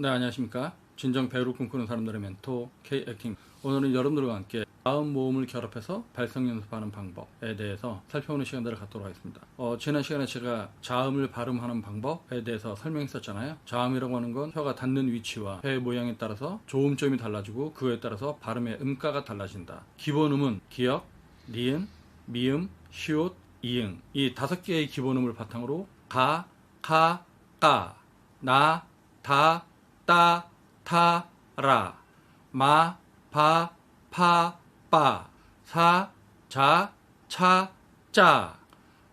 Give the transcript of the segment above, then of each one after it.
네, 안녕하십니까. 진정 배우를 꿈꾸는 사람들의 멘토 K 액팅. 오늘은 여러분들과 함께 마음 모음을 결합해서 발성 연습하는 방법에 대해서 살펴보는 시간들을 갖도록 하겠습니다. 어, 지난 시간에 제가 자음을 발음하는 방법에 대해서 설명했었잖아요. 자음이라고 하는 건 혀가 닿는 위치와 혀의 모양에 따라서 조음점이 달라지고 그에 따라서 발음의 음가가 달라진다. 기본음은 기역, 니은, 미음, 시옷, 이응 이 다섯 개의 기본음을 바탕으로 가, 카, 까 나 다, 따, 타, 라, 마, 바, 파, 빠, 사, 자, 차, 짜,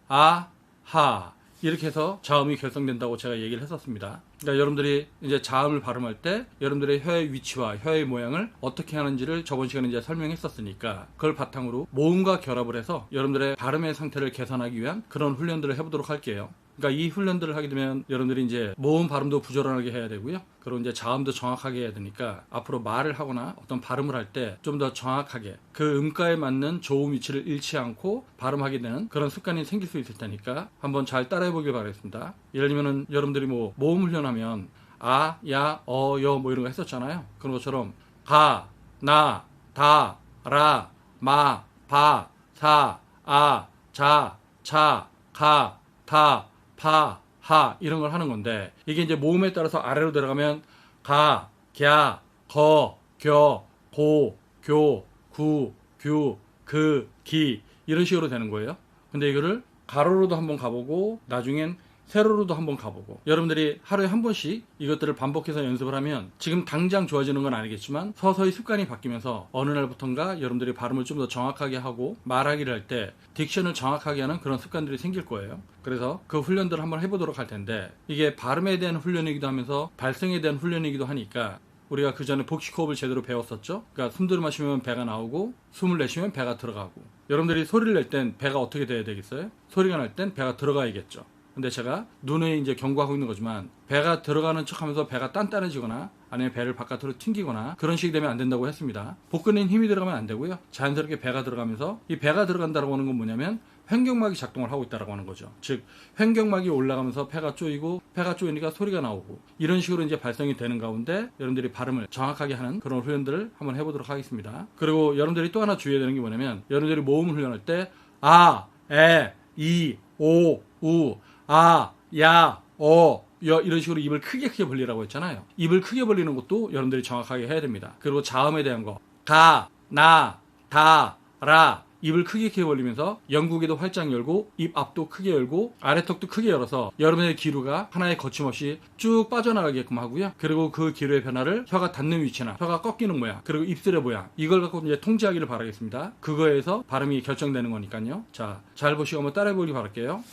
아, 하 이렇게 해서 자음이 결성된다고 제가 얘기를 했었습니다. 그러니까 여러분들이 이제 자음을 발음할 때 여러분들의 혀의 위치와 혀의 모양을 어떻게 하는지를 저번 시간에 이제 설명했었으니까 그걸 바탕으로 모음과 결합을 해서 여러분들의 발음의 상태를 개선하기 위한 그런 훈련들을 해보도록 할게요. 그러니까 이 훈련들을 하게 되면 여러분들이 이제 모음 발음도 부지런하게 해야 되고요. 그리고 이제 자음도 정확하게 해야 되니까 앞으로 말을 하거나 어떤 발음을 할 때 좀 더 정확하게 그 음가에 맞는 조음 위치를 잃지 않고 발음하게 되는 그런 습관이 생길 수 있을 테니까 한번 잘 따라해 보길 바라겠습니다. 예를 들면은 여러분들이 뭐 모음 훈련하면 아, 야, 어, 여 뭐 이런 거 했었잖아요. 그런 것처럼 가, 나, 다, 라, 마, 바, 사, 아, 자, 차, 가, 타, 파, 하 이런 걸 하는 건데 이게 이제 모음에 따라서 아래로 들어가면 가, 갸, 거, 겨, 고, 교, 구, 규, 그, 기 이런 식으로 되는 거예요. 근데 이거를 가로로도 한번 가보고 나중엔 세로로도 한번 가보고 여러분들이 하루에 한 번씩 이것들을 반복해서 연습을 하면 지금 당장 좋아지는 건 아니겠지만 서서히 습관이 바뀌면서 어느 날부턴가 여러분들이 발음을 좀 더 정확하게 하고 말하기를 할 때 딕션을 정확하게 하는 그런 습관들이 생길 거예요. 그래서 그 훈련들을 한번 해보도록 할 텐데 이게 발음에 대한 훈련이기도 하면서 발성에 대한 훈련이기도 하니까 우리가 그 전에 복식호흡을 제대로 배웠었죠. 그러니까 숨 들이마시면 배가 나오고 숨을 내쉬면 배가 들어가고 여러분들이 소리를 낼 땐 배가 어떻게 돼야 되겠어요? 소리가 날 땐 배가 들어가야겠죠. 근데 제가 눈에 이제 경고하고 있는 거지만 배가 들어가는 척 하면서 배가 단단해지거나 아니면 배를 바깥으로 튕기거나 그런 식이 되면 안 된다고 했습니다. 복근에 힘이 들어가면 안 되고요. 자연스럽게 배가 들어가면서 이 배가 들어간다고 하는 건 뭐냐면 횡격막이 작동을 하고 있다고 하는 거죠. 즉 횡격막이 올라가면서 폐가 쪼이고 폐가 쪼이니까 소리가 나오고 이런 식으로 이제 발성이 되는 가운데 여러분들이 발음을 정확하게 하는 그런 훈련들을 한번 해보도록 하겠습니다. 그리고 여러분들이 또 하나 주의해야 되는 게 뭐냐면 여러분들이 모음 훈련할 때 아, 에, 이, 오, 우, 아, 야, 어, 여 이런 식으로 입을 크게 크게 벌리라고 했잖아요. 입을 크게 벌리는 것도 여러분들이 정확하게 해야 됩니다. 그리고 자음에 대한 거. 가, 나, 다, 라. 입을 크게 크게 벌리면서 영국에도 활짝 열고 입 앞도 크게 열고 아래턱도 크게 열어서 여러분의 기루가 하나의 거침없이 쭉 빠져나가게끔 하고요. 그리고 그 기루의 변화를 혀가 닿는 위치나 혀가 꺾이는 모양 그리고 입술의 모양 이걸 갖고 이제 통제하기를 바라겠습니다. 그거에서 발음이 결정되는 거니까요. 자, 잘 보시고 한번 따라해 보기 바랄게요.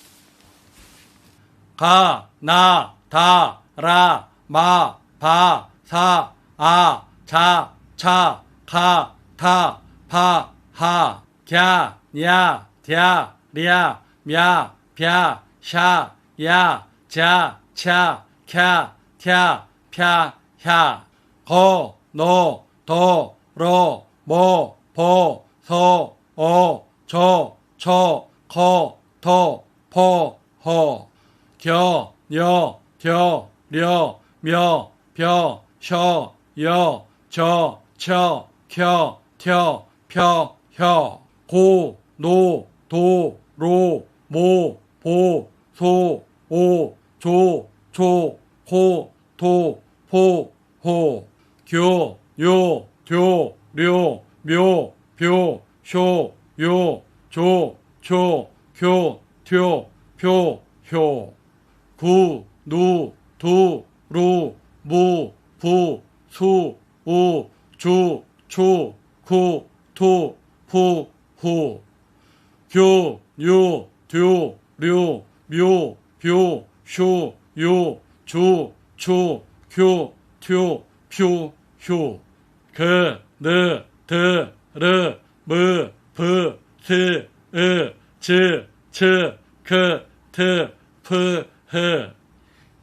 가, 나, 다, 라, 마, 바, 사, 아, 자, 차, 가, 타, 파, 하, 갸, 냐, 갸, 랴, 냐, 벼, 샤, 야, 자, 차, 캬, 튀, 펴, 야, 거, 노, 도, 로, 모, 보, 소, 오, 조, 초, 코, 토, 포, 호. 겨, 여, 겨, 려, 며, 벼, 셔, 여, 저, 처, 켜, 텨, 펴, 혀, 고, 노, 도, 로, 모, 보, 소, 오, 조, 초, 호, 토, 포, 호, 교, 요, 교, 료, 묘, 벼, 쇼, 요, 조, 초, 교, 튀, 표, 효. 구, 누, 두, 루, 무, 부, 수, 우, 주, 추, 구, 투, 푸, 후. 규, 유, 듀, 류, 묘, 뷰, 슈, 유, 주, 추, 규, 튜, 퓨, 휴. 그, 느, 드, 르, 무, 브, 스, 으, 즈, 츠, 크, 트, 프, 흐.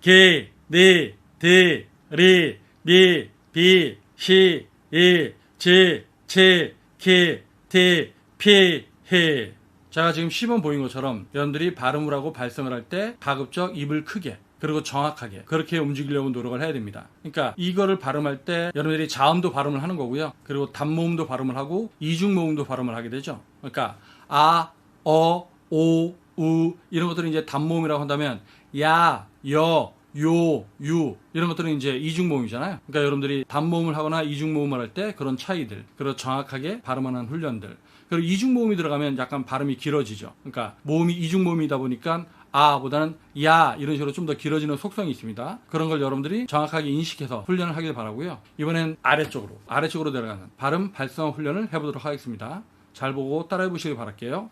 기, 니, 디, 리, 미, 비, 시, 이, 지, 치, 키, 티, 피, 히. 자, 지금 시범 보인 것처럼 여러분들이 발음을 하고 발성을 할 때 가급적 입을 크게 그리고 정확하게 그렇게 움직이려고 노력을 해야 됩니다. 그러니까 이거를 발음할 때 여러분들이 자음도 발음을 하는 거고요. 그리고 단모음도 발음을 하고 이중 모음도 발음을 하게 되죠. 그러니까 아, 어, 오, 우 이런 것들은 이제 단모음이라고 한다면 야, 여, 요, 유 이런 것들은 이제 이중 모음이잖아요. 그러니까 여러분들이 단모음을 하거나 이중 모음을 할 때 그런 차이들, 그리고 정확하게 발음하는 훈련들. 그리고 이중 모음이 들어가면 약간 발음이 길어지죠. 그러니까 모음이 이중 모음이다 보니까 아보다는 야 이런 식으로 좀 더 길어지는 속성이 있습니다. 그런 걸 여러분들이 정확하게 인식해서 훈련을 하길 바라고요. 이번엔 아래쪽으로 아래쪽으로 내려가는 발음 발성 훈련을 해보도록 하겠습니다. 잘 보고 따라해 보시길 바랄게요.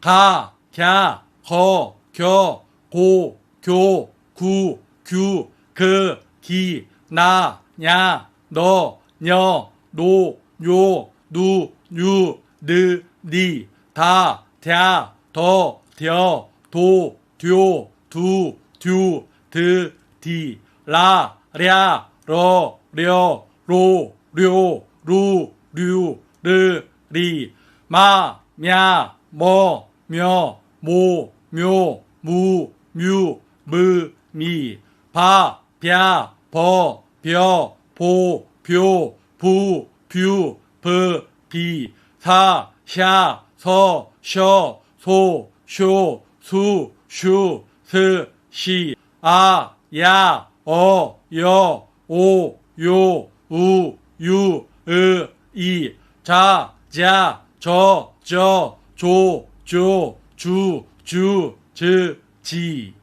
가, 갸, 거, 겨, 고, 교, 구, 규, 그, 기, 나, 냐, 너, 녀, 노, 요, 누, 유, 느, 니, 다, 갸, 더, 뎌, 도, 듀, 두, 듀, 드, 디, 라, 랴, 러, 려, 로, 료, 루, 류, 르, 리, 마, 냐, 뭐, 며, 모, 묘, 무, 뮤, 무, 미, 바, 벼, 버, 벼, 보, 뷰, 부, 뷰, 브, 비, 사, 샤, 서, 셔, 소, 쇼, 수, 슈, 스, 시, 아, 야, 어, 여, 오, 요, 우, 유, 으, 이, 자, 자, 저, 저, 조, 조, 주, 주, 즈, 지,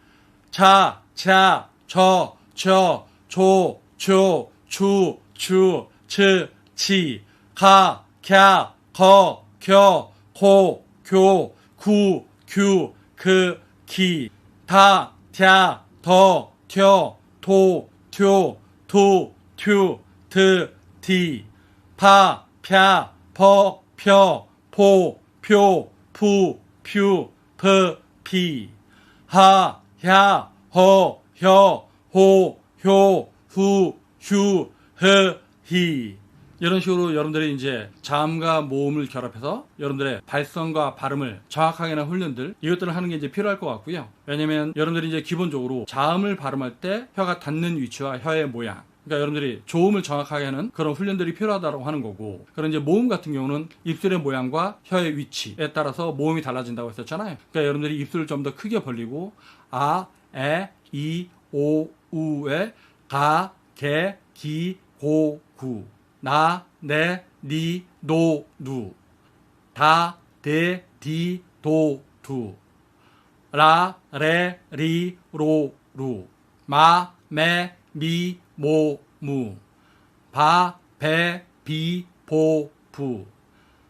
차, 차, 처, 처, 초, 초, 추, 추, 츠, 치, 가, 캬, 거, 겨, 고, 교, 구, 규, 그, 기, 다, 갸, 더, 텨, 도, 튜, 투, 튜, 드, 디, 파, 펴, 퍼, 펴, 포, 표, 푸, 퓨, 프, 피, 하, 야, 허, 혀, 호, 효, 후, 휴, 흐, 히. 이런 식으로 여러분들이 이제 자음과 모음을 결합해서 여러분들의 발성과 발음을 정확하게 하는 훈련들 이것들을 하는 게 이제 필요할 것 같고요. 왜냐면 여러분들이 이제 기본적으로 자음을 발음할 때 혀가 닿는 위치와 혀의 모양 그러니까 여러분들이 조음을 정확하게 하는 그런 훈련들이 필요하다고 하는 거고 그런 이제 모음 같은 경우는 입술의 모양과 혀의 위치에 따라서 모음이 달라진다고 했었잖아요. 그러니까 여러분들이 입술을 좀 더 크게 벌리고 아, 에, 이, 오, 우에 가, 개, 기, 고, 구 나, 내, 니, 노, 누 다, 대, 디, 도, 두 라, 레, 리, 로, 루 마, 매, 미, 모, 무. 바, 배, 비, 보, 부.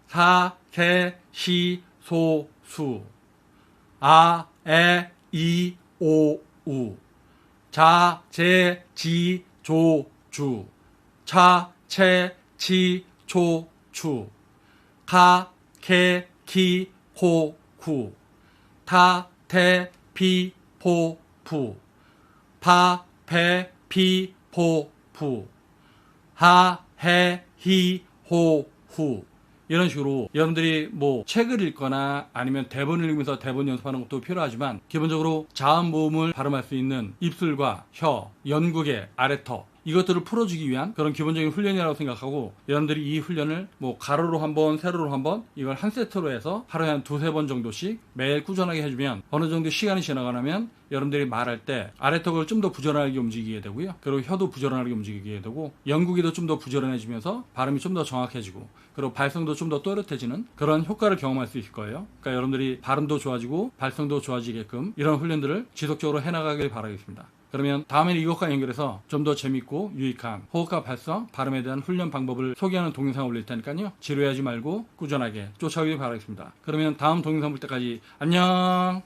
사, 세, 시, 소, 수. 아, 에, 이, 오, 우. 자, 제, 지, 조, 주. 차, 채, 치, 초, 추. 가, 개, 기, 호, 구. 타, 태, 피, 포, 푸 파, 페, 피, 포, 푸. 하, 해, 히, 호, 후. 이런 식으로 여러분들이 뭐 책을 읽거나 아니면 대본을 읽으면서 대본 연습하는 것도 필요하지만 기본적으로 자음 모음을 발음할 수 있는 입술과 혀, 연구개, 아래터 이것들을 풀어주기 위한 그런 기본적인 훈련이라고 생각하고 여러분들이 이 훈련을 뭐 가로로 한 번, 세로로 한번 이걸 한 세트로 해서 하루에 한 두세 번 정도씩 매일 꾸준하게 해주면 어느 정도 시간이 지나가면 여러분들이 말할 때 아래턱을 좀 더 부지런하게 움직이게 되고요. 그리고 혀도 부지런하게 움직이게 되고 연구기도 좀 더 부지런해지면서 발음이 좀 더 정확해지고 그리고 발성도 좀 더 또렷해지는 그런 효과를 경험할 수 있을 거예요. 그러니까 여러분들이 발음도 좋아지고 발성도 좋아지게끔 이런 훈련들을 지속적으로 해나가길 바라겠습니다. 그러면 다음에는 이것과 연결해서 좀 더 재밌고 유익한 호흡과 발성, 발음에 대한 훈련 방법을 소개하는 동영상을 올릴 테니까요. 지루해하지 말고 꾸준하게 쫓아오길 바라겠습니다. 그러면 다음 동영상 볼 때까지 안녕!